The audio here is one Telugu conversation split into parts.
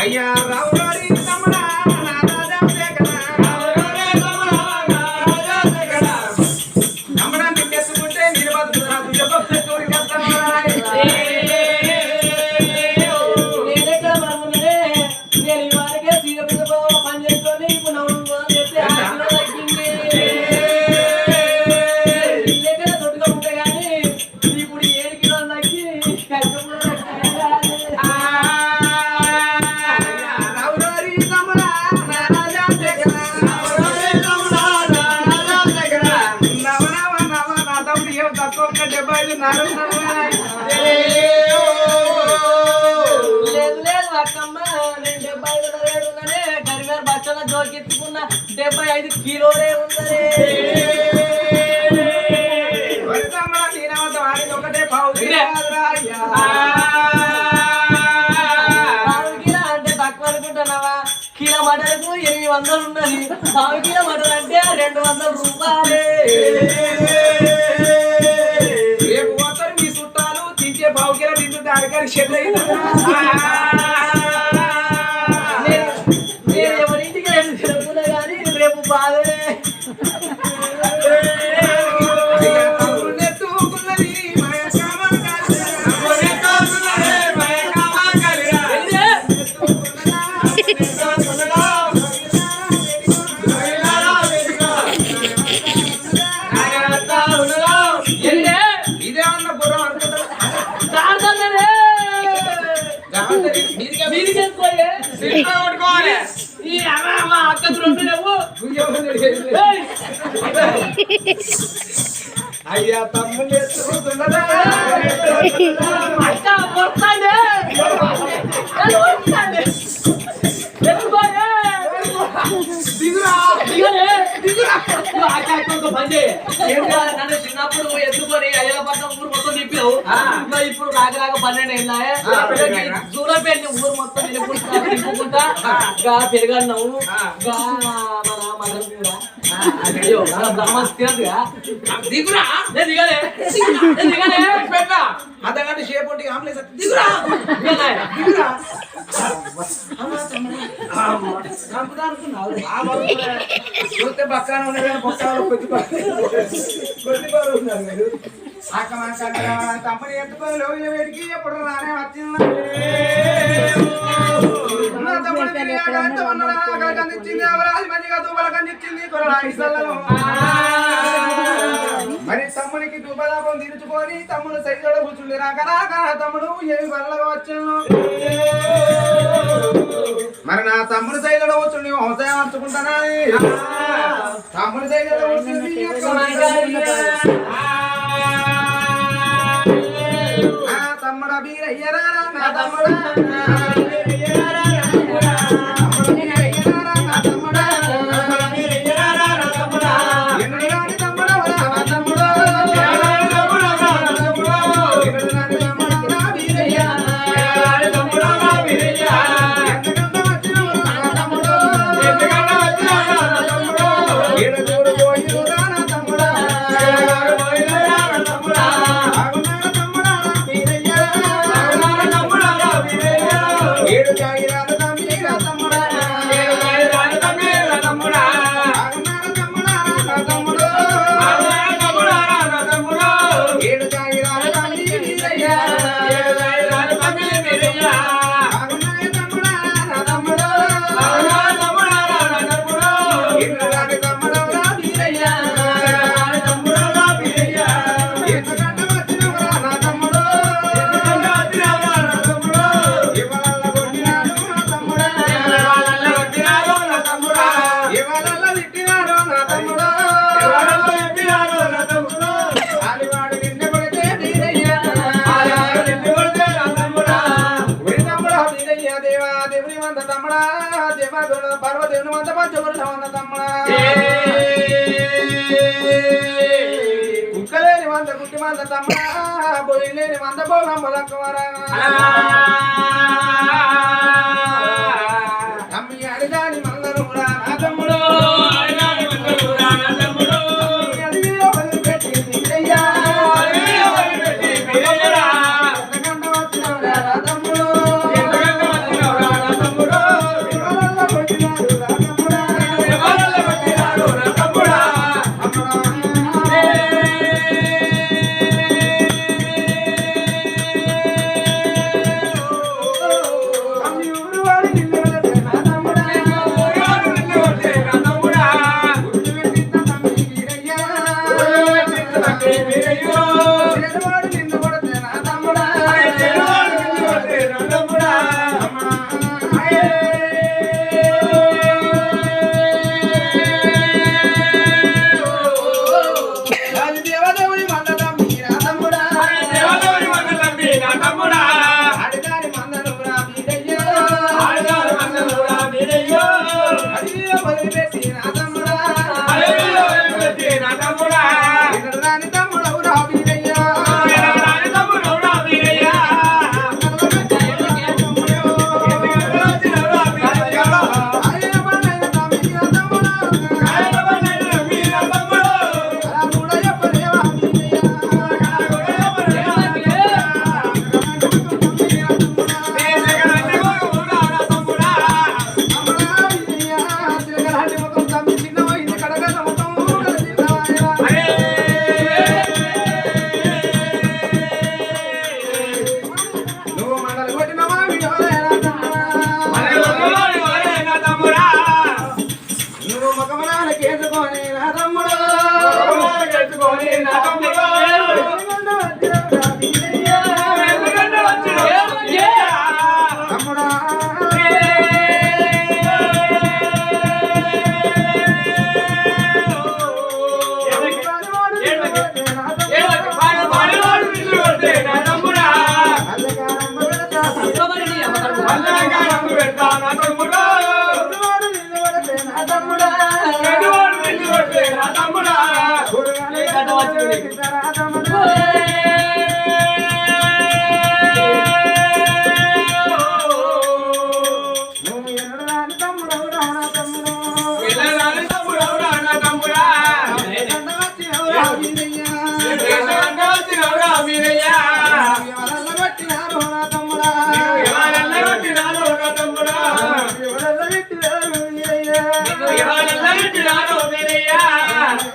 అయ్యా రావు గారి తమ్ముడా! లేదు లేదు అక్కమ్మ నేను డెబ్బై ఐదు రేటు ఉన్నదే గరిగారు బచ్చల జోకెత్తుకున్న డెబ్బై ఐదు కిలోలే ఉన్నదే ఒకటే పావు అంటే తక్కువ అనుకుంటున్నావా కిలో ఎనిమిది వందలు ఉన్నది పావు కిలో అంటే రెండు వందల రూపాయలే. ಕರಿಸಿ చిన్నప్పుడు ఎత్తుకొని అయ్యపట్నం ఊరు మొత్తం నిప్పావు ఇప్పుడు రాక రాక పన్నెండు ఏళ్ళాయే ఊరు మొత్తం నిప్పుకుంటా గా పెరగన్నావు గా దిగురా దిగలే దిగలే. దిగురా. దిగురా. చూస్తే పక్కన ఉన్నారు పక్కన కొద్దిపాలు ఉన్నారు మీరు. అక్క మన కంపెనీ ఎత్తుకొని లోయలు పెరిగి ఎప్పుడు రానే వచ్చింది. కనిచ్చింది అవరాజు మందిగా దూపల కనిచ్చింది కొరడా ఇసలను మరి తమ్మునికి దుబ్బలాభం తీర్చుకొని తమ్ముడు సైజోడ కూర్చుండి రాక రాక తమ్ముడు ఏమి వల్ల వచ్చాను మరి నా తమ్ముడు సైజోడ కూర్చుండి వ్యవసాయం అర్చుకుంటానా తమ్ముడు సైజోడ కూర్చుండి oh తమ్ముడ బీరయ్యరా నా పొయ్యి మందపో నమ్మదక్కువరా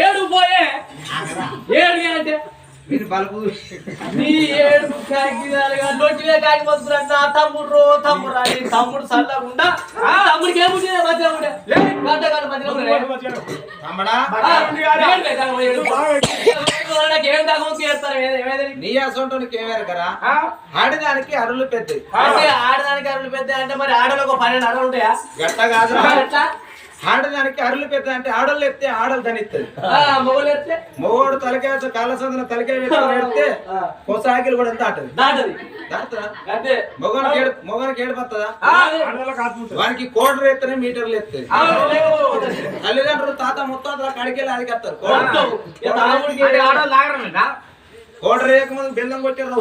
ఏడు. పోయే. ఏడు అంటే? మీరు బలుపు. నీ ఏడు కాకినాలుగా నొట్టిలే కాకిపోతున్నా నా తమ్ముడు తమ్ముడు అని తమ్ముడు సల్లకుండా తమ్ముడికి ఏముంది మధ్య ఉండే. గంట గంట మధ్యలో ఉండే. నీ అసొంటానికి ఏమేరు కదా? ఆడదానికి అరులు పెద్ద. ఆడదానికి అరులు పెద్ద అంటే మరి ఆడలకు ఒక పన్నెండు అరలు ఉంటాయా? గట్ట కాదు ఆడదానికి అరులు పెద్ద అంటే ఆడోళ్ళు ఎత్తే ఆడలు దనిస్తుంది ఆ, మొగలు ఎత్తే మొగోడు తలకాయ కాళ్ళ సందున తలకాయ ఎడితే. కొసాకిలు కూడా దాటది. దాటుతుందా? అంతే. మొగనికి ఏడు మొగనికి ఏడిపోతుందా వానికి కోడలు ఎత్తనే మీటర్లు ఎత్తాయి. తల్లిదండ్రులు తాత ముత్తాతల కడికెళ్ళి అదిగత్తారు మొత్తం. కోడలు రేయకముందు బెల్లం కొట్టారు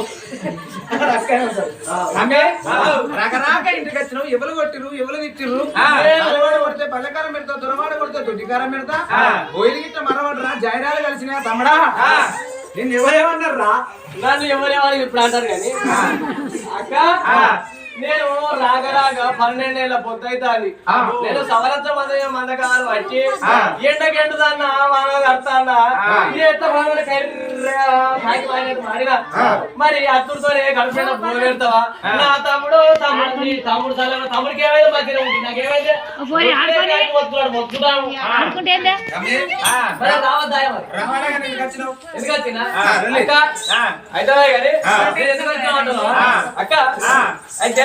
రకరాక ఇంటికి వచ్చినావు ఎవరు కొట్టిరు ఎవరు తిట్టిరు కొడితే పల్లెకారం పెడతా దొరవాడ కొడితే దొడ్డికారం పెడతా. బోయిలు గిట్ట మరవడరా జైరాలు కలిసిన తమ్ముడా? నిన్ను ఎవరేమన్నారు రా నన్ను ఎవరేమని ఇప్పుడు అంటారు కానీ. అక్క? నేను రాగ రాగ పన్నెండేళ్ళ పొద్దైతాది ఆ. నేను సవరత్వ మంద మందకాలు వచ్చి కడతానా మారినట్టు మారినా. ఆ. మరి అత్తుడితోనే కలిసిన పూలు పెడతావా? నా తమ్ముడు తమ్ముడు తమ్ముడు తల్లి తమ్ముడికి ఏమైతే మధ్యలో ఉంటుంది నాకేమైతే ఎందుకు వచ్చినా. అక్క. అక్క. అయితే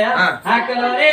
ఆ. అక్కల ఏ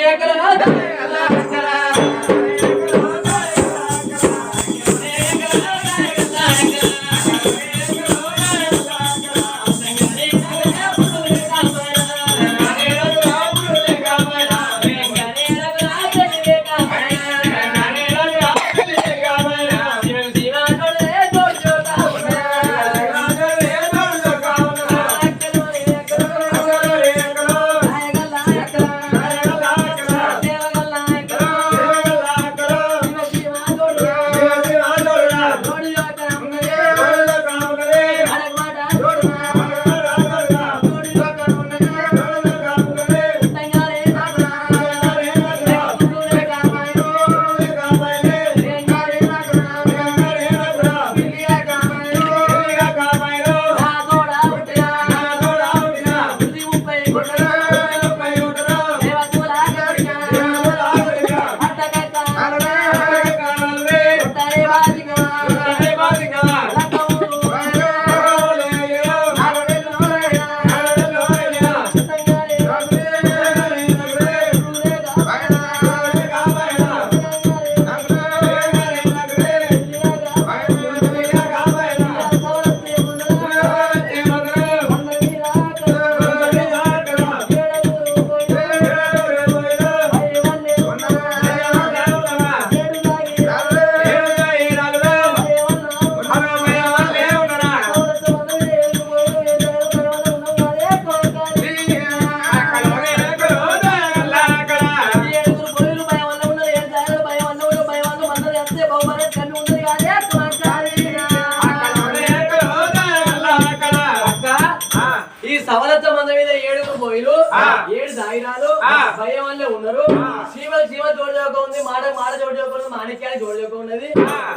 సీమ సీమ జోడజోక ఉంది మాట మాట జోడజోక ఉంది మాణిక్యాన్ని జోడజోక ఉన్నది.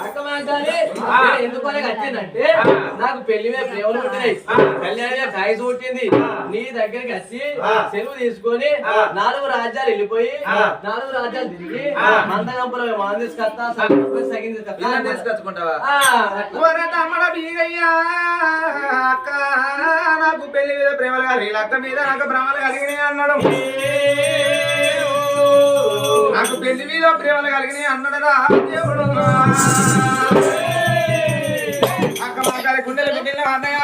అక్క మాంకాలి ఎందుకు వచ్చిందంటే నాకు పెళ్ళి మీద ప్రేమలు పుట్టినాయి. కళ్యాణి మీద కాయసు పుట్టింది. నీ దగ్గరికి వచ్చి సెలవు తీసుకొని నాలుగు రాజ్యాలు వెళ్ళిపోయి నాలుగు రాజ్యాలు తిరిగి మందగంపులో మంది తీసుకొస్తా సగం సగిన తీసుకొచ్చుకుంటావా? నాకు పెళ్ళి మీద ప్రేమలు కలిగి అక్క మీద నాకు భ్రమలు కలిగినాయి అన్నాడు. నాకు పెళ్ళి మీద ప్రేమలు కలిగినాయి అన్నాడరా దేవుడు అక్క మా గారి గుండెలు బిడ్డలు అన్నయ్య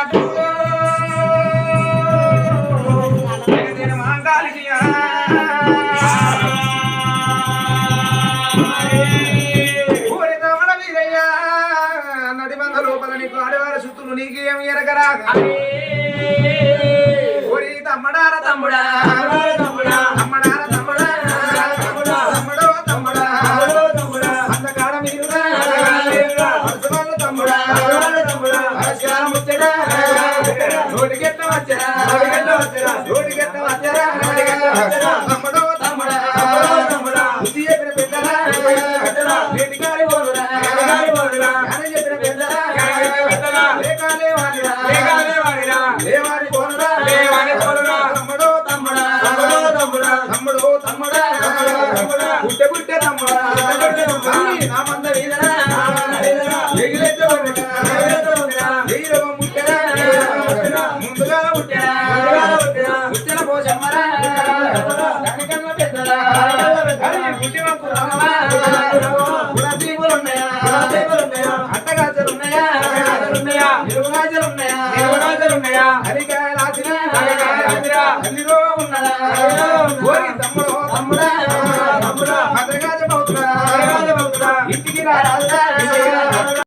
నోటికెట్ట వచ్చరా నోటికెట్ట వచ్చరా తమ్ముడో తమ్ముడా బుద్ధి చెప్పిన నేటి గారి పోరురా జ్ఞానం చెప్పిన పెద్దరా లేకాలే వాడిరా లేవారి పోరురా తమ్ముడో తమ్ముడా తమ్ముడో తమ్ముడా. బుట్టె బుట్టె తమ్ముడా అన్ని నా మంద వీధరా ఎగిలెత్త ఉన్నాయా అట్టగాజలు ఉన్నాయా ఉన్నాయా హరికాయ రాసిన అల్లిరో ఉన్నదా